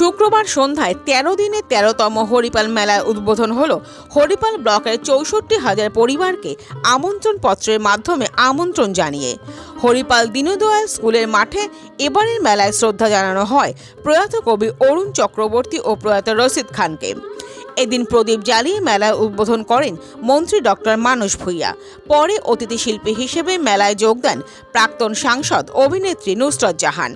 শুক্রবার সন্ধ্যায় তেরো দিনে তেরোতম হরিপাল মেলার উদ্বোধন হলো হরিপাল ব্লকের চৌষট্টি হাজার পরিবারকে আমন্ত্রণ পত্রের মাধ্যমে আমন্ত্রণ জানিয়ে। হরিপাল দীনদয়াল স্কুলের মাঠে এবারের মেলায় শ্রদ্ধা জানানো হয় প্রয়াত কবি অরুণ চক্রবর্তী ও প্রয়াত রশিদ খানকে। এদিন প্রদীপ জ্বালিয়ে মেলায় উদ্বোধন করেন মন্ত্রী ডক্টর মানস ভূঁইয়া। পরে অতিথি শিল্পী হিসেবে মেলায় যোগ দেন প্রাক্তন সাংসদ, অভিনেত্রী নুসরত জাহান।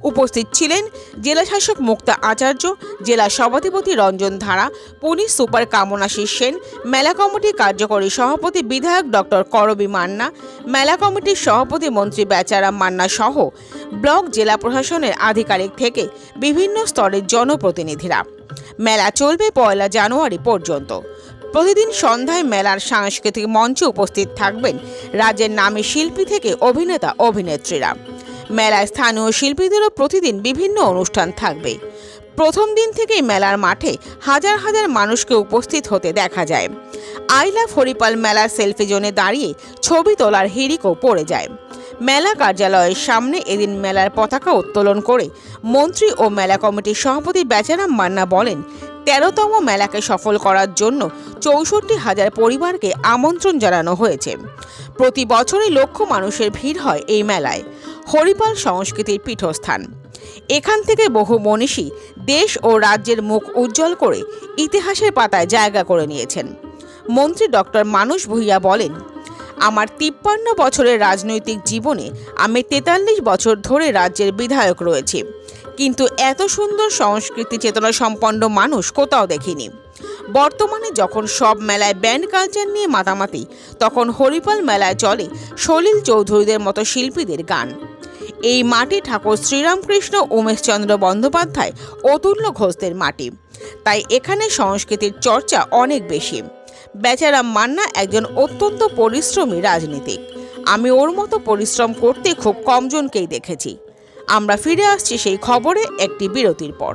উপস্থিত ছিলেন জেলাশাসক মুক্তা আচার্য, জেলা সভাধিপতি রঞ্জন ধারা পুলিশ সুপার কামনাশিস সেন, মেলা কমিটির কার্যকরী সভাপতি বিধায়ক ডক্টর করবী মান্না, মেলা কমিটির সভাপতি মন্ত্রী বেচারাম মান্না সহ ব্লক জেলা প্রশাসনের আধিকারিক থেকে বিভিন্ন স্তরের জনপ্রতিনিধিরা। মেলা চলবে পয়লা জানুয়ারি পর্যন্ত। প্রতিদিন সন্ধ্যায় মেলার সাংস্কৃতিক মঞ্চে উপস্থিত থাকবেন রাজ্যের নামী শিল্পী থেকে অভিনেতা অভিনেত্রীরা মেলায় স্থানীয় শিল্পীদেরও প্রতিদিন বিভিন্ন অনুষ্ঠান থাকবে। প্রথম দিন থেকেই মেলার মাঠে হাজার হাজার মানুষকে উপস্থিত হতে দেখা যায়। আই লাভ হরিপাল মেলার সেলফি জোনে দাঁড়িয়ে ছবি তোলার হিড়িকও পড়ে যায়। মেলা কার্যালয়ের সামনে এদিন মেলার পতাকা উত্তোলন করে মন্ত্রী ও মেলা কমিটির সভাপতি বেচারাম মান্না বলেন, তেরোতম মেলাকে সফল করার জন্য চৌষট্টি হাজার পরিবারকে আমন্ত্রণ জানানো হয়েছে। প্রতি বছরই লক্ষ মানুষের ভিড় হয় এই মেলায়। হরিপাল সংস্কৃতির পীঠস্থান। এখান থেকে বহু মনীষী দেশ ও রাজ্যের মুখ উজ্জ্বল করে ইতিহাসের পাতায় জায়গা করে নিয়েছেন। মন্ত্রী ডক্টর মানস ভূঁইয়া বলেন, আমার তিপ্পান্ন বছরের রাজনৈতিক জীবনে আমি তেতাল্লিশ বছর ধরে রাজ্যের বিধায়ক রয়েছি। কিন্তু এত সুন্দর সংস্কৃতি চেতনা সম্পন্ন মানুষ কোথাও দেখিনি। বর্তমানে যখন সব মেলায় ব্যান্ড কালচার নিয়ে মাতামাতি, তখন হরিপাল মেলায় চলে সলিল চৌধুরীদের মতো শিল্পীদের গান। এই মাটি ঠাকুর শ্রীরামকৃষ্ণ উমেশচন্দ্র বন্দ্যোপাধ্যায় অতুল্য ঘোষদের মাটি। তাই এখানে সংস্কৃতির চর্চা অনেক বেশি। বেচারাম মান্না একজন অত্যন্ত পরিশ্রমী রাজনীতিক। আমি ওর মতো পরিশ্রম করতে খুব কমজনকেই দেখেছি। আমরা ফিরে আসছি সেই খবরে একটি বিরতির পর।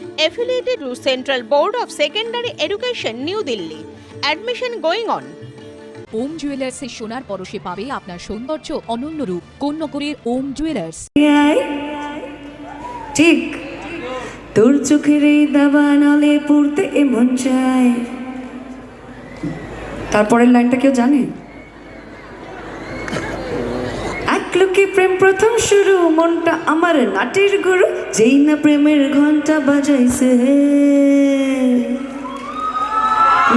affiliated to Central Board of Secondary Education, New Delhi. Admission going on. Om জুয়েলার্সে সোনার পরশে পাবে আপনার সৌন্দর্য অনন্য রূপ কোন্নগরের ওম জুয়েলার্স। ঠিক তোর চোখের এই দাবানলে পড়তে এমন চায় তারপরের লাইনটা কেউ জানে লোকে প্রেম প্রথম শুরু, মনটা আমার নাটের গুরু, যেই না প্রেমের ঘণ্টা বাজাইছে।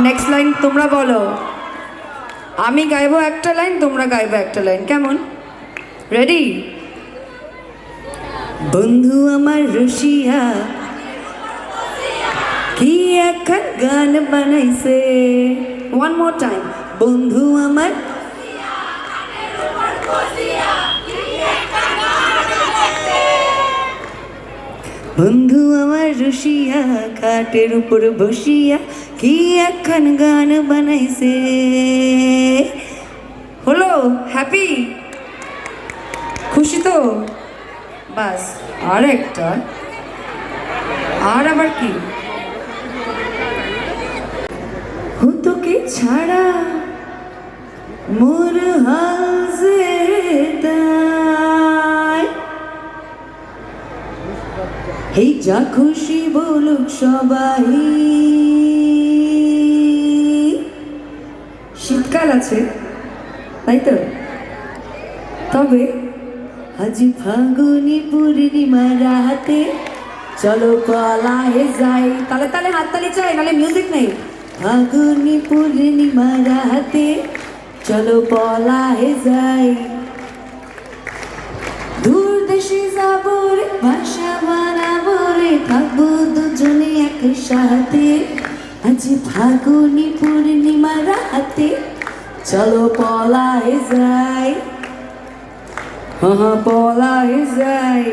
নেক্সট লাইন তোমরা বলো। আমি গাইবো একটা লাইন তোমরা গাইবো একটা লাইন কেমন? রেডি বন্ধু আমার রসিয়া, কি এখন গান বানাইছে? ওয়ান মোর টাইম বন্ধু আমার বন্ধু আমার রসিয়া খাটের উপর বসিয়া কি এখন গান বানাইছে? হলো হ্যাপি খুশি তো? বাস, আর একটা। আর আবার কি? তোকে ছাড়া মোর হাজে তাই এই যা খুশি বলুক সবাই। শীতকাল আছে, তাই তো? তবে আজি ফাগুনি পূর্ণিমা রাতে চলো কলায় যাই। তালে তালে হাততালি চাই, নালে মিউজিক নেই। ফাগুনি পূর্ণিমা রাতে চলো পলায় যাই। থাকব দুজনে একসাথে। আজ ফাগুনি পূর্ণিমা রাতে, চলো পলায় যাই। হ্যাঁ পলায় যাই।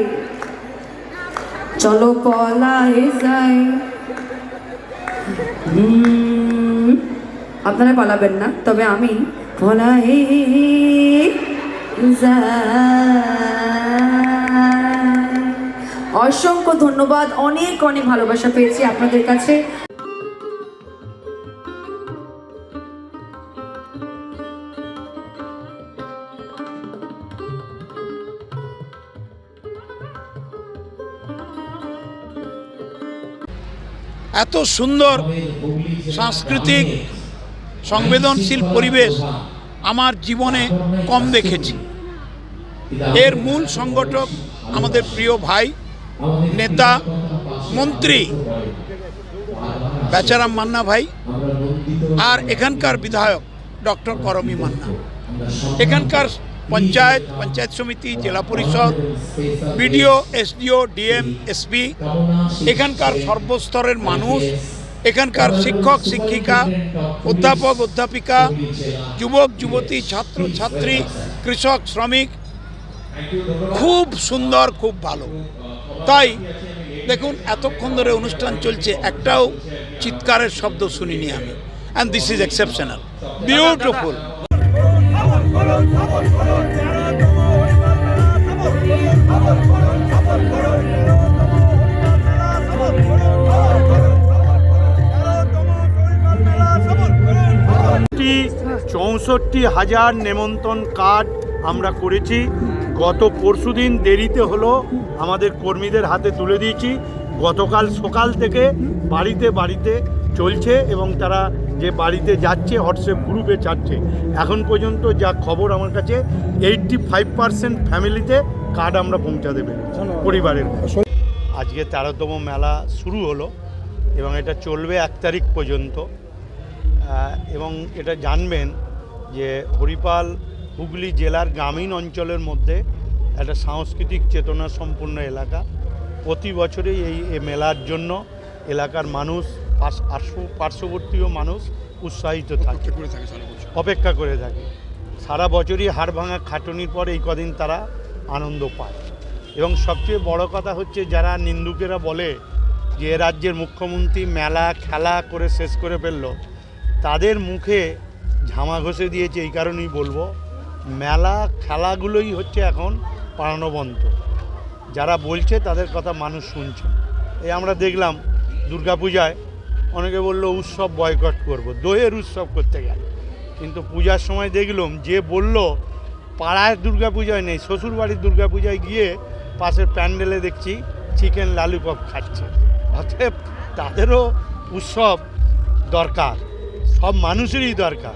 চলো পলায় যাই। আপনারা পালাবেন না, তবে আমি পলায় যাই। অসংখ্য ধন্যবাদ। অনেক অনেক ভালোবাসা পেয়েছি আপনাদের কাছে। এত সুন্দর সাংস্কৃতিক সংবেদনশীল পরিবেশ আমার জীবনে কম দেখেছি। এর মূল সংগঠক আমাদের প্রিয় ভাই নেতা, মন্ত্রী, বেচারাম মান্না ভাই আর এখানকার বিধায়ক ডক্টর করমী মান্না। এখানকার পঞ্চায়েত পঞ্চায়েত সমিতি, জেলা পরিষদ, বিডিও, এসডিও, ডিএম, এসপি, এখানকার সর্বস্তরের মানুষ, এখানকার শিক্ষক, শিক্ষিকা, অধ্যাপক, অধ্যাপিকা, যুবক, যুবতী, ছাত্র, ছাত্রী, কৃষক, শ্রমিক, খুব সুন্দর, খুব ভালো। তাই দেখুন, এতক্ষণ ধরে অনুষ্ঠান চলছে, একটাও চিৎকারের শব্দ শুনিনি আমি। And this is exceptional beautiful চৌষট্টি হাজার নেমন্তণ কার্ড আমরা করেছি। গত পরশুদিন দেরিতে হলো আমাদের কর্মীদের হাতে তুলে দিয়েছি। গতকাল সকাল থেকে বাড়িতে বাড়িতে চলছে এবং তারা যে বাড়িতে যাচ্ছে হোয়াটসঅ্যাপ গ্রুপে ছাড়ছে এখন পর্যন্ত যা খবর আমার কাছে এইটটি ফাইভ পার্সেন্ট ফ্যামিলিতে কার্ড আমরা পৌঁছাতে পেরেছি পরিবারের আজকে তেরোতম মেলা শুরু হলো এবং এটা চলবে এক তারিখ পর্যন্ত। এবং এটা জানবেন যে হরিপাল হুগলি জেলার গ্রামীণ অঞ্চলের মধ্যে একটা সাংস্কৃতিক চেতনা সম্পূর্ণ এলাকা। প্রতি বছরই এই মেলার জন্য এলাকার মানুষ পার্শ্ববর্তীয় মানুষ উৎসাহিত থাকে। অপেক্ষা করে থাকে। সারা বছরই হাড় ভাঙা খাটুনির পর এই কদিন তারা আনন্দ পায়। এবং সবচেয়ে বড় কথা হচ্ছে যারা নিন্দুকেরা বলে যে রাজ্যের মুখ্যমন্ত্রী মেলা খেলা করে শেষ করে ফেলল তাদের মুখে ঝামা ঘষে দিয়েছে এই কারণেই বলব। মেলা খেলাগুলোই হচ্ছে এখন প্রাণবন্ত। যারা বলছে তাদের কথা মানুষ শুনছে। এই আমরা দেখলাম দুর্গাপূজায় অনেকে বলল উৎসব বয়কট করব দইয়ের উৎসব করতে গেল। কিন্তু পূজার সময় দেখলাম যে বলল পাড়ায় দুর্গাপূজায় নেই, শ্বশুরবাড়ির দুর্গাপূজায় গিয়ে পাশের প্যান্ডেলে দেখছি চিকেন লালিপপ খাচ্ছে। অতএব তাদেরও উৎসব দরকার, সব মানুষেরই দরকার।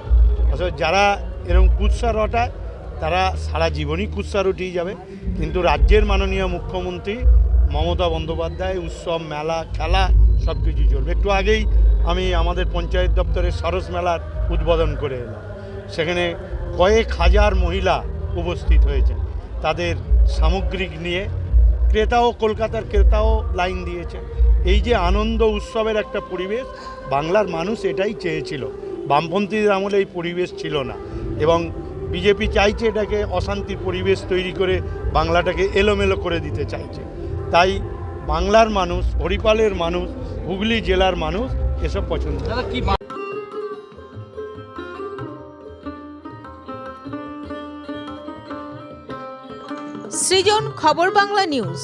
অথবা যারা এরকম কুৎসা রটায় তারা সারা জীবনই কুৎসা রটিয়ে যাবে। কিন্তু রাজ্যের মাননীয় মুখ্যমন্ত্রী মমতা বন্দ্যোপাধ্যায়, উৎসব, মেলা, খেলা সব কিছু চলবে। একটু আগেই আমি আমাদের পঞ্চায়েত দপ্তরের সরস মেলার উদ্বোধন করে এলাম। সেখানে কয়েক হাজার মহিলা উপস্থিত হয়েছেন। তাদের সামগ্রিক নিয়ে ক্রেতাও কলকাতার ক্রেতাও লাইন দিয়েছে এই যে আনন্দ উৎসবের একটা পরিবেশ, বাংলার মানুষ এটাই চেয়েছিল। বামপন্থীদের আমলে এই পরিবেশ ছিল না। এবং বিজেপি চাইছে এটাকে অশান্তির পরিবেশ তৈরি করে বাংলাটাকে এলোমেলো করে দিতে চাইছে। তাই বাংলার মানুষ হরিপালের মানুষ হুগলি জেলার মানুষ এসব পছন্দ সৃজন খবর বাংলা নিউজ।